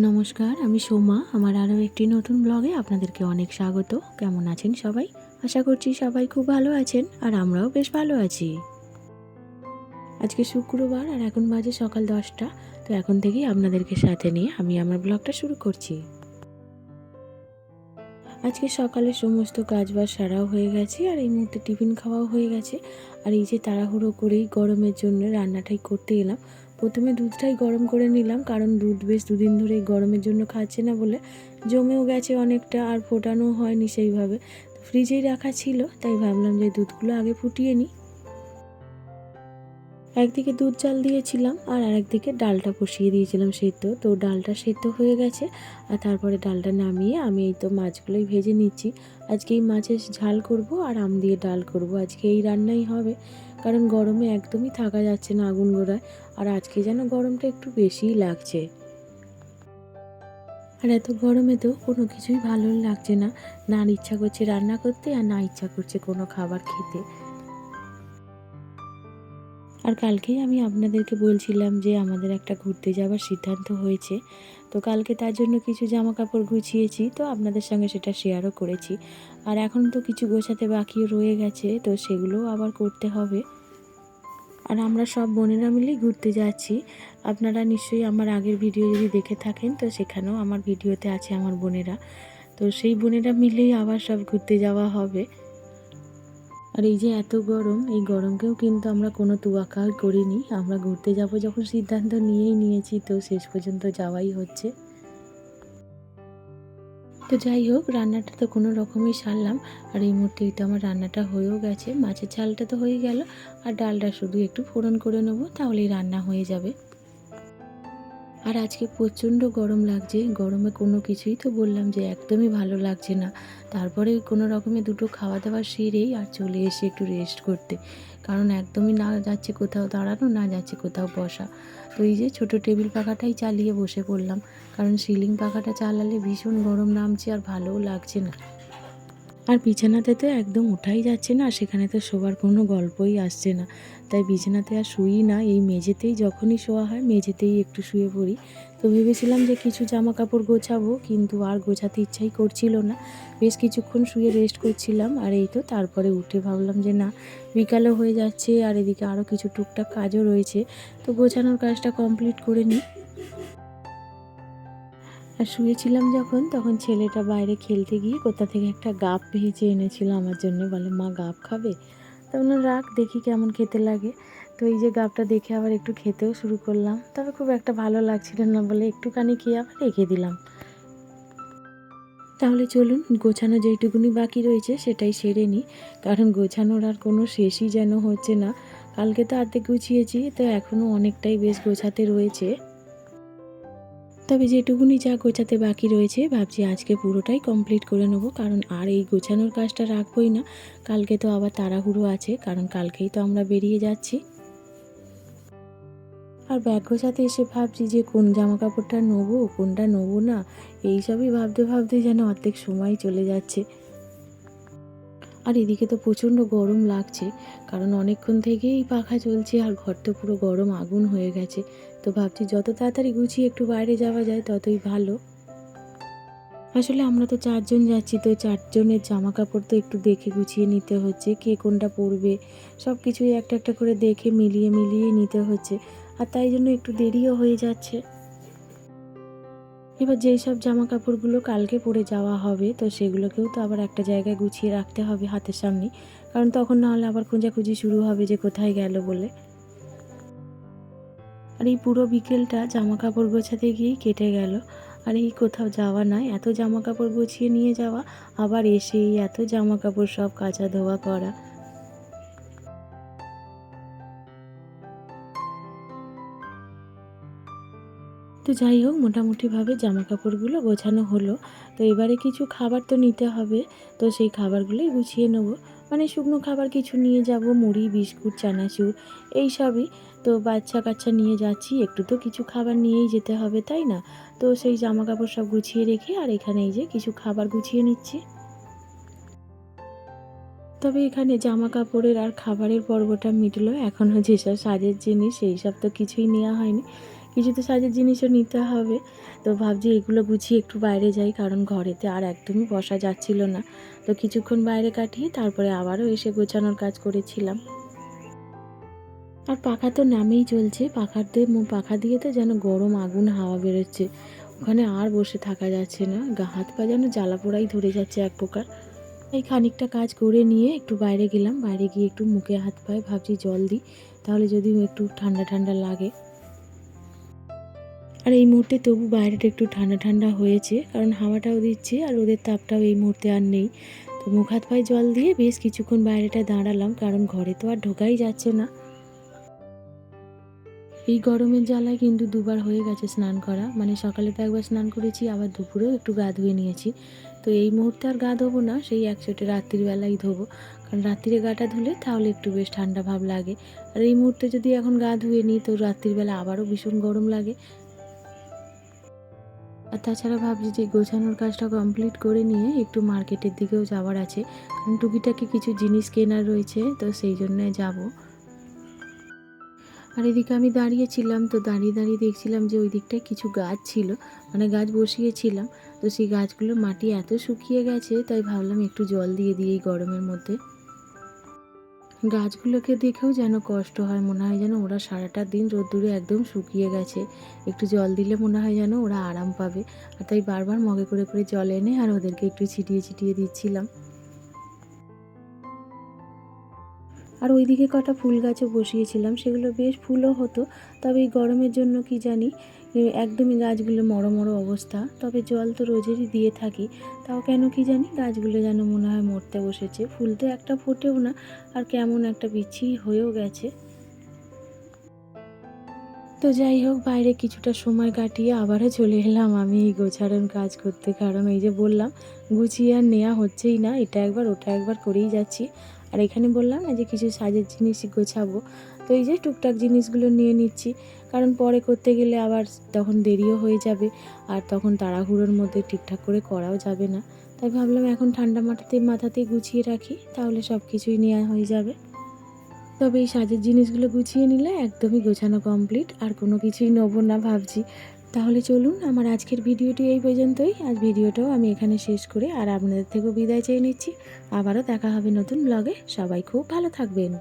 নমস্কার, আমি সোমা। আমার আরও একটি নতুন ব্লগে আপনাদেরকে অনেক স্বাগত। কেমন আছেন সবাই? আশা করছি সবাই খুব ভালো আছেন আর আমরাও বেশ ভালো আছি। আজকে শুক্রবার আর এখন বাজে সকাল দশটা। তো এখন থেকেই আপনাদেরকে সাথে নিয়ে আমি আমার ব্লগটা শুরু করছি। আজকে সকালে সমস্ত কাজবাজ সারাও হয়ে গেছে আর এই মুহূর্তে টিফিন খাওয়াও হয়ে গেছে। আর এই যে তাড়াহুড়ো করেই গরমের জন্য রান্নাটাই করতে এলাম। প্রথমে দুধটাই গরম করে নিলাম, কারণ দুধ বেশ দুদিন ধরে গরমের জন্য খাচ্ছে না বলে। জমেও গেছে অনেকটা, আর ফোটানো হয়নি সেইভাবে। ফ্রিজেই রাখা ছিল, তাই ভাবলাম যে দুধগুলো আগে ফুটিয়ে নিই। একদিকে দুধ চাল দিয়েছিলাম আর আরেকদিকে ডালটা বসিয়ে দিয়েছিলাম সেদ্ধ। তো ডালটা সেদ্ধ হয়ে গেছে আর তারপরে ডালটা নামিয়ে আমি এই তো মাছগুলোই ভেজে নিচ্ছি। আজকে এই মাছের ঝাল করব আর আম দিয়ে ডাল করব। আজকে এই রান্নাই হবে। কারণ গরমে একদমই থাকা যাচ্ছে না আগুন গোড়ায়। আর আজকে যেন গরমটা একটু বেশিই লাগছে। আর এত গরমে তো কোনো কিছুই ভালো লাগছে না। না ইচ্ছা করছে রান্না করতে আর না ইচ্ছা করছে কোনো খাবার খেতে। আর কালকেই আমি আপনাদেরকে বলছিলাম যে আমাদের একটা ঘুরতে যাওয়ার সিদ্ধান্ত হয়েছে। তো কালকে তার জন্য কিছু জামা কাপড় গুছিয়েছি, তো আপনাদের সঙ্গে সেটা শেয়ারও করেছি। আর এখন তো কিছু গোছাতে বাকিও রয়ে গেছে, তো সেগুলোও আবার করতে হবে। আর আমরা সব বোনেরা মিলেই ঘুরতে যাচ্ছি। আপনারা নিশ্চয়ই আমার আগের ভিডিও যদি দেখে থাকেন, তো সেখানেও আমার ভিডিওতে আছে আমার বোনেরা। তো সেই বোনেরা মিলেই আবার সব ঘুরতে যাওয়া হবে। আর এই যে এত গরম, এই গরমকেও কিন্তু আমরা কোনো তুয়াক্কা করিনি। আমরা ঘুরতে যাব যখন সিদ্ধান্ত নিয়েই নিয়েছি, তো শেষ পর্যন্ত যাওয়াই হচ্ছে। তো যাই হোক, রান্নাটা তো কোনো রকমই সারলাম। আর এই মুহূর্তেই তো আমার রান্নাটা হয়েও গেছে। মাছের ঝালটা তো হয়ে গেল। আর ডালটা শুধু একটু ফোড়ন করে নেব, তাহলেই রান্না হয়ে যাবে। আর আজকে প্রচণ্ড গরম লাগছে। গরমে কোনো কিছুই তো বললাম যে একদমই ভালো লাগছে না। তারপরে কোনো রকমে দুটো খাওয়া দাওয়া সেরেই আর চলে এসে একটু রেস্ট করতে। কারণ একদমই না যাচ্ছে কোথাও দাঁড়ানো, না যাচ্ছে কোথাও বসা। তো এই যে ছোটো টেবিল পাখাটাই চালিয়ে বসে পড়লাম। কারণ সিলিং পাখাটা চালালে ভীষণ গরম নামছে আর ভালোও লাগছে না। আর বিছানাতে তো একদম ওঠাই যাচ্ছে না, সেখানে তো শোবার কোনো গল্পই আসছে না। তাই বিছানাতে আর শুই না, এই মেঝেতেই যখনই শোয়া হয়, মেঝেতেই একটু শুয়ে পড়ি। তো ভেবেছিলাম যে কিছু জামা কাপড় গোছাবো, কিন্তু আর গোছাতে ইচ্ছাই করছিল না। বেশ কিছুক্ষণ শুয়ে রেস্ট করছিলাম, আর এই তো তারপরে উঠে ভাবলাম যে না, বিকালও হয়ে যাচ্ছে, আর এদিকে আরও কিছু টুকটাক কাজও রয়েছে। তো গোছানোর কাজটা কমপ্লিট করে নিই। আর শুয়েছিলাম যখন, তখন ছেলেটা বাইরে খেলতে গিয়ে কোথা থেকে একটা গাপ ভেজে এনেছিল আমার জন্য। বলে, মা গাপ খাবে? তখন রাখ, দেখি কেমন খেতে লাগে। তো এই যে গাপটা দেখে আবার একটু খেতেও শুরু করলাম। তবে খুব একটা ভালো লাগছিল না বলে একটুখানি খেয়ে আবার রেখে দিলাম। তাহলে চলুন, গোছানো যেইটুকুনি বাকি রয়েছে সেটাই সেরে নিই। কারণ গোছানোর আর কোনো শেষই যেন হচ্ছে না। কালকে তো আর্ধেক গুছিয়েছি, তো এখনও অনেকটাই বেশ গোছাতে রয়েছে। তবে যেটুকুনি যা গোছাতে বাকি রয়েছে, ভাবছি আজকে পুরোটাই কমপ্লিট করে নেব। কারণ আর এই গোছানোর কাজটা রাখবই না। কালকে তো আবার তাড়াহুড়ো আছে, কারণ কালকেই তো আমরা বেরিয়ে যাচ্ছি। আর ব্যাগ গোছাতে এসে ভাবছি যে কোন জামা কাপড়টা নেব, কোনটা নেব না, এইসবই ভাবতে ভাবতে যেন অর্ধেক সময় চলে যাচ্ছে। আর এদিকে তো প্রচণ্ড গরম লাগছে, কারণ অনেকক্ষণ থেকেই পাখা চলছে আর ঘর তো পুরো গরম আগুন হয়ে গেছে। তো ভাবছি যত তাড়াতাড়ি গুছিয়ে একটু বাইরে যাওয়া যায় ততই ভালো। আসলে আমরা তো চারজন যাচ্ছি, তো চারজনের জামা কাপড় তো একটু দেখে গুছিয়ে নিতে হচ্ছে, কে কোনটা পরবে। সব কিছুই একটা একটা করে দেখে মিলিয়ে মিলিয়ে নিতে হচ্ছে, আর তাই জন্য একটু দেরিও হয়ে যাচ্ছে। এবার যেই সব জামা কাপড়গুলো কালকে পরে যাওয়া হবে, তো সেগুলোকেও তো আবার একটা জায়গায় গুছিয়ে রাখতে হবে হাতের সামনে। কারণ তখন না হলে আবার খোঁজাখুঁজি শুরু হবে যে কোথায় গেল বলে। আর এই পুরো বিকেলটা জামা কাপড় গোছাতে গিয়েই কেটে গেল। আর এই কোথাও যাওয়া নয় এত জামা কাপড় গুছিয়ে নিয়ে যাওয়া, আবার এসেই এত জামা কাপড় সব কাচা ধোয়া করা। তো যাই হোক, মোটামুটিভাবে জামা কাপড়গুলো গোছানো হলো। তো এবারে কিছু খাবার তো নিতে হবে, তো সেই খাবারগুলোই গুছিয়ে নেব। মানে শুকনো খাবার কিছু নিয়ে যাব, মুড়ি, বিস্কুট, চানাচুর, এই সবই। তো বাচ্চা কাচ্চা নিয়ে যাচ্ছি, একটু তো কিছু খাবার নিয়েই যেতে হবে, তাই না? তো সেই জামা কাপড় সব গুছিয়ে রেখে আর এখানে এই যে কিছু খাবার গুছিয়ে নিচ্ছি। তবে এখানে জামা কাপড়ের আর খাবারের পর্বটা মিটলো এখনও যেসব সাজের জিনিস, সেই সব তো কিছুই নেওয়া হয়নি। কিছু তো সাজের জিনিসও নিতে হবে। তো ভাবছি এগুলো গুছিয়ে একটু বাইরে যাই, কারণ ঘরেতে আর একদমই বসা যাচ্ছিল না। তো কিছুক্ষণ বাইরে কাটিয়ে তারপরে আবারও এসে গোছানোর কাজ করেছিলাম। আর পাখা তো নামেই চলছে পাখাতে পাখা দিয়ে তো যেন গরম আগুন হাওয়া বেরোচ্ছে। ওখানে আর বসে থাকা যাচ্ছে না, গা হাত পা যেন জ্বালা পোড়াই ধরে যাচ্ছে এক প্রকার। এই খানিকটা কাজ করে নিয়ে একটু বাইরে গেলাম, বাইরে গিয়ে একটু মুখে হাত পায়ে ভাবছি জল দিই, তাহলে যদি একটু ঠান্ডা ঠান্ডা লাগে। আর এই মুহূর্তে তবু বাইরেটা একটু ঠান্ডা ঠান্ডা হয়েছে, কারণ হাওয়াটাও দিচ্ছে আর ওদের তাপটাও এই মুহূর্তে আর নেই। তো মুখ হাত পায়ে জল দিয়ে বেশ কিছুক্ষণ বাইরেটা দাঁড়ালাম, কারণ ঘরে তো আর ঢোকাই যাচ্ছে না। এই গরমের জ্বালায় কিন্তু দুবার হয়ে গেছে স্নান করা। মানে সকালে তো একবার স্নান করেছি, আবার দুপুরেও একটু গা ধুয়ে নিয়েছি। তো এই মুহূর্তে আর গা ধোবো না, সেই একচোটে রাত্রিবেলাই ধোবো। কারণ রাত্রিরে গাটা ধুলে তাহলে একটু বেশ ঠান্ডা ভাব লাগে। আর এই মুহূর্তে যদি এখন গা ধুয়ে নিই, তো রাত্রিবেলা আবারও ভীষণ গরম লাগে। আর তাছাড়া ভাবছি যে গোছানোর কাজটা কমপ্লিট করে নিয়ে একটু মার্কেটের দিকেও যাওয়ার আছে। কারণ টুকিটাকি কিছু জিনিস কেনার রয়েছে, তো সেই জন্যে যাব। আর এদিকে আমি দাঁড়িয়েছিলাম তো দাঁড়িয়ে দাঁড়িয়ে দেখছিলাম যে ওই দিকটায় কিছু গাছ ছিল মানে গাছ বসিয়েছিলাম। তো সেই গাছগুলোর মাটি এত শুকিয়ে গেছে, তাই ভাবলাম একটু জল দিয়ে দিই এই গরমের মধ্যে। গাছগুলোকে দেখেও যেন কষ্ট হয়। মনে হয় যেন ওরা সারাটা দিন রোদ্দুরে একদম শুকিয়ে গেছে। একটু জল দিলে মনে হয় যেন ওরা আরাম পাবে। আর তাই বারবার মগে করে করে জল এনে আর ওদেরকে একটু ছিটিয়ে ছিটিয়ে দিচ্ছিলাম। আর ওইদিকে কটা ফুল গাছও বসিয়েছিলাম। সেগুলো বেশ ফুলও হতো। তবে এই গরমের জন্য কি জানি একদমই গাছগুলো মরো মরো অবস্থা। তবে জল তো রোজেরই দিয়ে থাকি। তাও কেন কি জানি গাছগুলো যেন মনে হয় মরতে বসেছে। ফুল তো একটা ফোটেও না, আর কেমন একটা বিচ্ছি হয়েও গেছে। তো যাই হোক, বাইরে কিছুটা সময় কাটিয়ে আবারও চলে এলাম আমি এই গোছানোর কাজ করতে। কারণ এই যে বললাম, গুছিয়ে আর নেওয়া হচ্ছেই না, এটা একবার ওটা একবার করেই যাচ্ছি। আর এখানে বললাম না যে কিছু সাজের জিনিস গোছাবো। তো এই যে টুকটাক জিনিসগুলো নিয়ে নিচ্ছি। কারণ পরে করতে গেলে আবার তখন দেরিও হয়ে যাবে আর তখন তাড়াহুড়োর মধ্যে ঠিকঠাক করে করাও যাবে না। তাই ভাবলাম এখন ঠান্ডা মাথাতে মাথাতে গুছিয়ে রাখি, তাহলে সব কিছুই নেওয়া হয়ে যাবে। তবে এই সাজের জিনিসগুলো গুছিয়ে নিলে একদমই গোছানো কমপ্লিট আর কোনো কিছুই নেব না ভাবছি। তাহলে চলুন, আমার আজকের ভিডিওটি এই পর্যন্তই। আজ ভিডিওটাও আমি এখানে শেষ করে আর আপনাদের থেকেও বিদায় চেয়ে নিচ্ছি। আবারও দেখা হবে নতুন ব্লগে সবাই খুব ভালো থাকবেন।